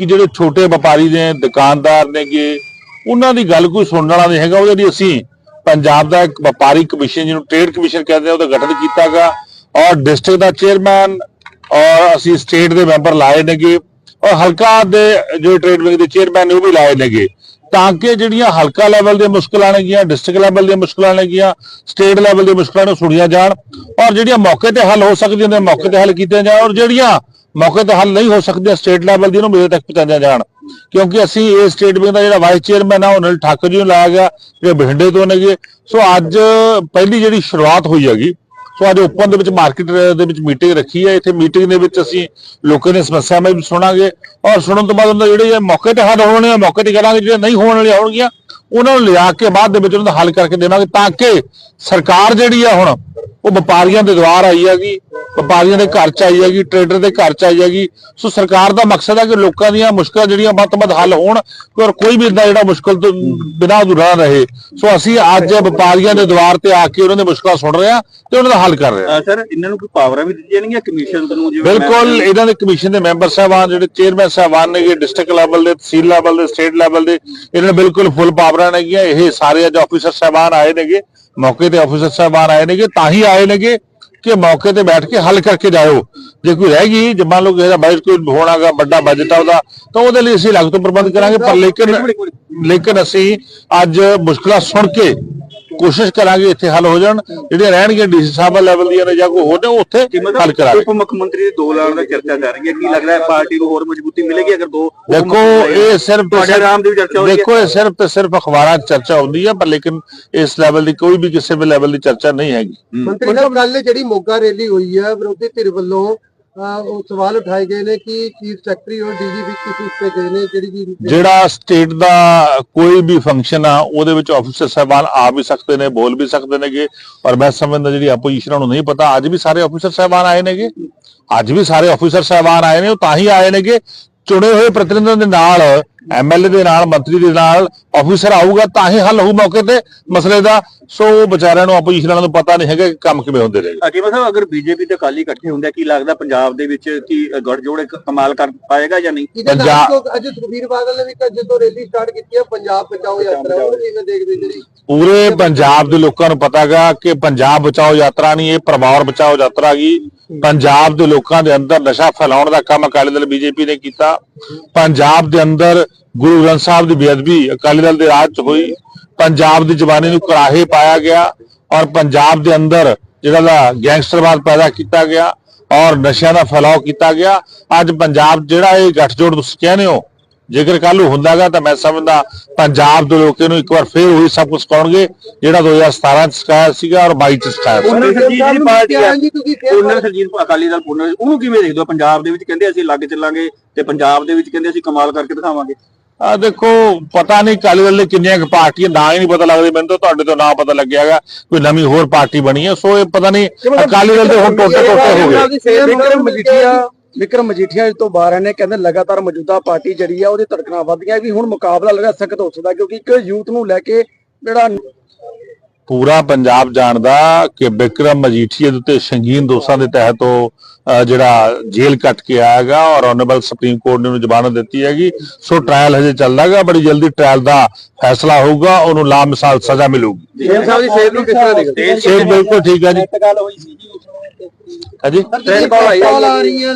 ਕਿ ਜਿਹੜੇ ਛੋਟੇ ਵਪਾਰੀ ਨੇ, ਦੁਕਾਨਦਾਰ ਨੇਗੇ ਉਹਨਾਂ ਦੀ ਗੱਲ ਕੋਈ ਸੁਣਨ ਵਾਲਾ ਨਹੀਂ ਹੈਗਾ, ਉਹਦੇ ਲਈ ਅਸੀਂ ਪੰਜਾਬ ਦਾ ਇੱਕ ਵਪਾਰੀ ਕਮਿਸ਼ਨ ਜਿਹਨੂੰ ਟ੍ਰੇਡ ਕਮਿਸ਼ਨ ਕਹਿੰਦੇ ਆ, ਉਹਦਾ ਗਠਨ ਕੀਤਾਗਾ ਔਰ ਡਿਸਟ੍ਰਿਕਟ ਦਾ ਚੇਅਰਮੈਨ ਔਰ ਅਸੀਂ ਸਟੇਟ ਦੇ ਮੈਂਬਰ ਲਾਏ ਨੇਗੇ ਔਰ ਹਲਕਾ ਦੇ ਜੋ ਟ੍ਰੇਡ ਵਿੰਗ ਦੇ ਚੇਅਰਮੈਨ ਨੇ, ਉਹ ਵੀ ਲਾਏ ਨੇਗੇ। ਤਾਂ ਕਿ ਜਿਹੜੀਆਂ ਹਲਕਾ ਲੈਵਲ ਦੀਆਂ ਮੁਸ਼ਕਲਾਂ ਨੇਗੀਆਂ ਡਿਸਟ੍ਰਿਕਟ ਲੈਵਲ ਦੀਆਂ ਮੁਸ਼ਕਲਾਂ ਨੇਗੀਆਂ ਸਟੇਟ ਲੈਵਲ ਦੀਆਂ ਮੁਸ਼ਕਲਾਂ ਨੂੰ ਸੁਣੀਆਂ ਜਾਣ ਔਰ ਜਿਹੜੀਆਂ ਮੌਕੇ ਤੇ ਹੱਲ ਹੋ ਸਕਦੀਆਂ ਨੇ, ਮੌਕੇ ਤੇ ਹੱਲ ਕੀਤੀਆਂ ਜਾਣ ਔਰ ਜਿਹੜੀਆਂ ਮੌਕੇ ਤੇ ਹੱਲ ਨਹੀਂ ਹੋ ਸਕਦੀਆਂ ਸਟੇਟ ਲੈਵਲ ਦੀਆਂ ਨੂੰ ਮੇਰੇ ਤੱਕ ਪਹੁੰਚਾਈਆਂ ਜਾਣ। ਕਿਉਂਕਿ ਅਸੀਂ ਇਹ ਸਟੇਟ ਬੈਂਕ ਦਾ ਜਿਹੜਾ ਵਾਈਸ ਚੇਅਰਮੈਨ ਆ, ਉਹ ਅਨਿਲ ਠਾਕੁਰ ਜੀ ਨੂੰ ਲਾਇਆ ਗਿਆ, ਜਿਹੜੇ ਬਠਿੰਡੇ ਤੋਂ ਨੇਗੇ ਸੋ ਅੱਜ ਪਹਿਲੀ ਜਿਹੜੀ ਸ਼ੁਰੂਆਤ ਹੋਈ ਹੈਗੀ, ਸੋ ਅੱਜ ਓਪਨ ਦੇ ਵਿੱਚ ਮਾਰਕੀਟ ਦੇ ਵਿੱਚ ਮੀਟਿੰਗ ਰੱਖੀ ਹੈ। ਇੱਥੇ ਮੀਟਿੰਗ ਦੇ ਵਿੱਚ ਅਸੀਂ ਲੋਕਾਂ ਦੀਆਂ ਸਮੱਸਿਆਵਾਂ ਵੀ ਸੁਣਾਂਗੇ ਔਰ ਸੁਣਨ ਤੋਂ ਬਾਅਦ ਉਹਨਾਂ ਦੇ ਜਿਹੜੇ ਮੌਕੇ ਤੇ ਹੱਲ ਹੋਣੇ ਆ ਮੌਕੇ ਤੇ ਕਰਾਂਗੇ, ਜਿਹੜੇ ਨਹੀਂ ਹੋਣ ਵਾਲੇ ਹੋਣਗੀਆਂ, ਉਹਨਾਂ ਨੂੰ ਲਿਆ ਕੇ ਬਾਅਦ ਦੇ ਵਿੱਚ ਉਹਨਾਂ ਦਾ ਹੱਲ ਕਰਕੇ ਦੇਵਾਂਗੇ ਤਾਂ ਕਿ ਸਰਕਾਰ ਜਿਹੜੀ ਆ ਹੁਣ, ਉਹ ਵਪਾਰੀਆਂ ਦੇ ਦੁਆਰ ਆਈ ਹੈਗੀ ਵਪਾਰੀਆਂ ਦੇ ਘਰ ਚ ਆਈ ਹੈਗੀ ਟ੍ਰੇਡਰ ਦੇ ਘਰ ਚ ਆਈ ਹੈਗੀ। ਸੋ ਸਰਕਾਰ ਦਾ ਮਕਸਦ ਹੈ ਕਿ ਲੋਕਾਂ ਦੀਆਂ ਮੁਸ਼ਕਲਾਂ ਜਿਹੜੀਆਂ ਵੱਧ ਤੋਂ ਵੱਧ ਹੱਲ ਹੋਣ ਔਰ ਕੋਈ ਵੀ ਇਦਾਂ ਜਿਹੜਾ ਮੁਸ਼ਕਲ ਤੋਂ ਬਿਨਾਂ ਅਧੂਰਾ ਰਹੇ। ਸੋ ਅਸੀਂ ਅੱਜ ਵਪਾਰੀਆਂ ਦੇ ਦੁਆਰ ਤੇ ਆ ਕੇ ਉਹਨਾਂ ਦੀ ਮੁਸ਼ਕਲਾਂ ਸੁਣ ਰਹੇ ਹਾਂ ਤੇ ਉਹਨਾਂ ਦਾ ਹੱਲ ਕਰ ਰਹੇ ਹਾਂ। ਸਰ ਇਹਨਾਂ ਨੂੰ ਕੋਈ ਪਾਵਰਾਂ ਵੀ ਦਿੱਤੀਆਂ ਜਾਣਗੀਆਂ ਕਮਿਸ਼ਨ ਨੂੰ ਜਿਵੇਂ ਬਿਲਕੁਲ ਇਹਨਾਂ ਦੇ ਕਮਿਸ਼ਨ ਦੇ ਮੈਂਬਰ ਸਾਹਿਬਾਨ ਜਿਹੜੇ ਚੇਅਰਮੈਨ ਸਾਹਿਬਾਨ ਨੇਗੇ ਡਿਸਟ੍ਰਿਕਟ ਲੈਵਲ ਦੇ ਤਹਿਸੀਲ ਲੈਵਲ ਦੇ ਸਟੇਟ ਲੈਵਲ ਦੇ ਇਹਨਾਂ ਨੇ ਬਿਲਕੁਲ ਫੁੱਲ ਪਾਵਰਾਂ ਨੇਗੀਆਂ। ਇਹ ਸਾਰੇ ਅੱਜ ਆਫੀਸਰ ਸਾਹਿਬਾਨ ਆਏ ਨੇਗੇ ਮੌਕੇ ਤੇ ਆਫੀਸਰ ਸਾਹਿਬਾਨ ਆਏ ਨੇਗੇ ਤਾਂ ਹੀ ਆਏ ਨੇਗੇ। ਕਿ ਮੌਕੇ ਤੇ ਬੈਠ ਕੇ ਹੱਲ ਕਰਕੇ ਜਾਓ। ਜੇ ਕੋਈ ਰਹਿ ਗਈ ਜੇ ਮੰਨ ਲਓ ਕਿਸੇ ਦਾ ਬਜਟ ਕੋਈ ਹੋਣਾਗਾ ਵੱਡਾ ਬਜਟ ਆ ਉਹਦਾ ਤਾਂ ਉਹਦੇ ਲਈ ਅਸੀਂ ਅਲੱਗ ਤੋਂ ਪ੍ਰਬੰਧ ਕਰਾਂਗੇ। ਪਰ ਲੇਕਿਨ ਲੇਕਿਨ ਅਸੀਂ ਅੱਜ ਮੁਸ਼ਕਲਾਂ ਸੁਣ ਕੇ ਕੋਸ਼ਿਸ਼ ਕਰਾਂਗੇ ਇੱਥੇ ਹੱਲ ਹੋ ਜਾਣ ਜਿਹੜੀਆਂ ਰਹਿਣਗੀਆਂ ਡੀਸੀ ਸਾਹਿਬ ਲੈਵਲ ਦੀਆਂ ਨੇ ਜਾਂ ਕੋਈ ਹੋਰ ਨੇ ਉਹ ਉੱਥੇ ਹੱਲ ਕਰਾਂਗੇ। ਉਪ ਮੁੱਖ ਮੰਤਰੀ ਦੇ ਦੋ ਲਾਣ ਦਾ ਚਰਚਾ ਕਰ ਰਹੀ ਹੈ ਕੀ ਲੱਗਦਾ ਹੈ ਪਾਰਟੀ ਨੂੰ ਹੋਰ ਮਜ਼ਬੂਤੀ ਮਿਲੇਗੀ ਅਗਰ ਦੋ ਦੇਖੋ ਇਹ ਸਿਰਫ ਤੇ ਤੁਹਾਡੇ ਸਿਰਫ- ਨਾਮ ਦੀ ਚਰਚਾ ਹੋ ਰਹੀ ਹੈ। ਦੇਖੋ ਇਹ ਸਿਰਫ ਤੇ ਸਿਰਫ ਅਖਬਾਰਾਂ 'ਚ ਚਰਚਾ ਹੁੰਦੀ ਹੈ ਪਰ ਲੇਕਿਨ ਇਸ ਲੈਵਲ ਦੀ ਕੋਈ ਵੀ ਕਿਸੇ ਵੀ ਲੈਵਲ ਦੀ ਚਰਚਾ ਨਹੀਂ ਹੈਗੀ। ਮੰਤਰੀ ਸਾਹਿਬ ਕੱਲ ਜਿਹੜੀ ਮੋਗਾ ਰੈਲੀ ਹੋਈ ਹੈ ਵਿਰੋਧੀ ਧਿਰ ਵੱਲੋਂ ਉਹ ਸਵਾਲ ਉਠਾਏ ਗਏ ਨੇ ਕਿ ਚੀਫ ਸੈਕਟਰੀ ਔਰ ਡੀਜੀਪੀ ਕਿਸ ਉਸ ਤੇ ਗਏ ਨੇ, ਜਿਹੜੀ ਕਿ ਜਿਹੜਾ ਸਟੇਟ ਦਾ ਕੋਈ ਵੀ ਫੰਕਸ਼ਨ ਆ, ਉਹਦੇ ਵਿੱਚ ਆਫੀਸਰ ਸਾਹਿਬਾਨ ਆ ਵੀ ਸਕਦੇ ਨੇ, ਬੋਲ ਵੀ ਸਕਦੇ ਨੇਗੇ। ਔਰ ਮੈਂ ਸਮਝਦਾ ਜਿਹੜੀ ਆਪੋਜੀਸ਼ਨ ਨੂੰ ਨਹੀਂ ਪਤਾ। ਅੱਜ ਵੀ ਸਾਰੇ ਆਫੀਸਰ ਸਾਹਿਬਾਨ ਆਏ ਨੇਗੇ। ਅੱਜ ਵੀ ਸਾਰੇ ਆਫੀਸਰ ਸਾਹਿਬਾਨ ਆਏ ਨੇ, ਉਹ ਤਾਂ ਹੀ ਆਏ ਨੇਗੇ ਚੁਣੇ ਹੋਏ ਪ੍ਰਤੀਨਿਧਾਂ ਦੇ ਨਾਲ ਐਮਐਲਏ ਦੇ ਨਾਲ ਮੰਤਰੀ ਦੇ ਨਾਲ ਆਫੀਸਰ ਆਊਗਾ ਤਾਂ ਹੀ ਹੱਲ ਹੋਊ ਮੌਕੇ ਤੇ। ਮਸਲੇ ਦਾ ਸੋ ਉਹ ਵਿਚਾਰਿਆਂ ਨੂੰ ਆਪੋਜੀਸ਼ਨ ਵਾਲਿਆਂ ਨੂੰ ਪਤਾ ਨਹੀਂ ਹੈਗਾ ਕਿ ਕੰਮ ਕਿਵੇਂ ਹੁੰਦੇ ਨੇ। ਅਕੀਮਾ ਸਾਹਿਬ ਅਗਰ ਬੀਜੇਪੀ ਤੇ ਅਕਾਲੀ ਇਕੱਠੇ ਹੁੰਦੇ ਕੀ ਲੱਗਦਾ ਪੰਜਾਬ ਦੇ ਵਿੱਚ ਕੀ ਗੜਜੋੜ ਇੱਕ ਕਮਾਲ ਕਰ ਪਾਏਗਾ ਜਾਂ ਨਹੀਂ? ਪੰਜਾਬ- ਅੱਜ ਸੁਖਬੀਰ ਬਾਦਲ ਨੇ ਵੀ ਜਦੋਂ ਰੈਲੀ ਸਟਾਰਟ ਕੀਤੀ ਹੈ ਪੰਜਾਬ ਬਚਾਓ ਯਾਤਰਾ ਉਹ ਕਿਵੇਂ ਦੇਖਦੇ ਜਿਹੜੀ ਪੂਰੇ ਪੰਜਾਬ ਦੇ ਲੋਕਾਂ ਨੂੰ ਪਤਾਗਾ ਕਿ ਪੰਜਾਬ ਬਚਾਓ ਯਾਤਰਾ ਨਹੀਂ ਇਹ ਪਰਿਵਾਰ ਬਚਾਓ ਯਾਤਰਾ ਗਈ ਪੰਜਾਬ ਦੇ ਲੋਕਾਂ ਦੇ ਅੰਦਰ ਨਸ਼ਾ ਫੈਲਾਉਣ ਦਾ ਕੰਮ ਅਕਾਲੀ ਦਲ, ਬੀਜੇਪੀ ਨੇ ਕੀਤਾ। ਪੰਜਾਬ ਦੇ ਅੰਦਰ ਗੁਰੂ ਗ੍ਰੰਥ ਸਾਹਿਬ ਦੀ ਬੇਅਦਬੀ ਅਕਾਲੀ ਦਲ ਦੇ ਰਾਜ 'ਚ ਹੋਈ। ਪੰਜਾਬ ਦੀ ਜਵਾਨੀ ਨੂੰ ਕਰਾਹੇ ਪਾਇਆ ਗਿਆ ਔਰ ਪੰਜਾਬ ਦੇ ਅੰਦਰ ਜਿਹੜਾ ਦਾ ਗੈਂਗਸਟਰਵਾਦ ਪੈਦਾ ਕੀਤਾ ਗਿਆ ਔਰ ਨਸ਼ਿਆਂ ਦਾ ਫੈਲਾਅ ਕੀਤਾ ਗਿਆ। ਅੱਜ ਪੰਜਾਬ ਜਿਹੜਾ ਇਹ ਗੱਠਜੋੜ ਤੁਸੀਂ ਕਹਿੰਦੇ ਹੋ ਜੇਕਰ ਕੱਲ ਨੂੰ ਹੁੰਦਾਗਾ ਤਾਂ ਮੈਂ ਸਮਝਦਾ ਪੰਜਾਬ ਦੇ ਲੋਕਾਂ ਨੂੰ ਇੱਕ ਵਾਰ ਫੇਰ ਉਹੀ ਸਭ ਕੁਝ ਕਹਣਗੇ ਜਿਹੜਾ 2017 ਚ ਸਿਖਾਇਆ ਸੀਗਾ ਔਰ 22 ਚ ਸਿਖਾਇਆ ਸੀ ਉਹਨਾਂ ਸਰਜੀਤ ਦੀ ਪਾਰਟੀ ਆ। ਉਹਨਾਂ ਸਰਜੀਤ ਅਕਾਲੀ ਦਲ ਉਹਨੂੰ ਕਿਵੇਂ ਦੇਖਦੇ ਹੋ? ਪੰਜਾਬ ਦੇ ਵਿੱਚ ਕਹਿੰਦੇ ਅਸੀਂ ਲੱਗ ਚੱਲਾਂਗੇ ਤੇ ਪੰਜਾਬ ਦੇ ਵਿੱਚ ਕਹਿੰਦੇ ਅਸੀਂ ਕਮਾਲ ਕਰਕੇ ਦਿਖਾਵਾਂਗੇ। ਆ ਦੇਖੋ ਪਤਾ ਨਹੀਂ ਅਕਾਲੀ ਦਲ ਨੇ ਕਿੰਨੀਆਂ ਕੁ ਪਾਰਟੀਆਂ ਨਾਂ ਹੀ ਨਹੀਂ ਪਤਾ ਲੱਗਦੇ। ਮੈਨੂੰ ਤਾਂ ਤੁਹਾਡੇ ਤੋਂ ਨਾਂ ਪਤਾ ਲੱਗਿਆਗਾ ਕੋਈ ਨਵੀਂ ਹੋਰ ਪਾਰਟੀ ਬਣੀ ਹੈ। ਸੋ ਇਹ ਪਤਾ ਨਹੀਂ ਅਕਾਲੀ ਦਲ ਦੇ ਹੁਣ ਟੋਟੇ ਟੋਟੇ ਹੋ ਗਏ। ਵਿਕਰਮ ਮਜੀਠੀਆ ਵਿਕਰਮ ਜੀ ਤੋਂ ਬਾਹਰ ਨੇ ਕਹਿੰਦੇ ਲਗਾਤਾਰ ਮੌਜੂਦਾ ਪਾਰਟੀ ਜਿਹੜੀ ਆ ਉਹਦੀ ਧੜਕਣਾ ਵਧਦੀਆਂ ਵੀ ਹੁਣ ਮੁਕਾਬਲਾ ਲਗਾ ਸਖਤ ਹੋ ਸਕਦਾ ਕਿਉਂਕਿ ਇੱਕ ਯੂਥ ਨੂੰ ਲੈ ਕੇ ਜਿਹੜਾ ਪੂਰਾ ਪੰਜਾਬ ਜਾਣਦਾ ਕਿ ਬਿਕਰਮ ਮਜੀਠੀਆ ਦੇ ਉੱਤੇ ਸੰਗੀਨ ਦੋਸ਼ਾਂ ਦੇ ਤਹਿਤ ਉਹ ਜਿਹੜਾ ਜੇਲ੍ਹ ਕੱਟ ਕੇ ਆਇਆਗਾ ਔਰ ਆਨਰੇਬਲ ਸੁਪਰੀਮ ਕੋਰਟ ਨੇ ਉਹਨੂੰ ਜ਼ਮਾਨਤ ਦਿੱਤੀ ਹੈਗੀ। ਸੋ ਟ੍ਰਾਇਲ ਹਜੇ ਚੱਲਦਾਗਾ ਬੜੀ ਜਲਦੀ ਟ੍ਰਾਇਲ ਦਾ ਫੈਸਲਾ ਹੋਊਗਾ ਉਹਨੂੰ ਲਾ ਮਿਸਾਲ ਸਜ਼ਾ ਮਿਲੂਗੀ। ਜੇਲ੍ਹ ਸਾਹਿਬ ਦੀ ਸੇਧ ਨੂੰ ਕਿਸ ਤਰ੍ਹਾਂ ਦੇਖਦੇ ਸੇਧ ਬਿਲਕੁਲ ਠੀਕ ਹੈ ਜੀ। ਗੱਲ ਹੋਈ ਸੀ ਜੀ ਹਾਂਜੀ? ਟ੍ਰੇਨ ਕਾਲ ਆਈ ਕਾਲ ਆ ਰਹੀ ਹੈ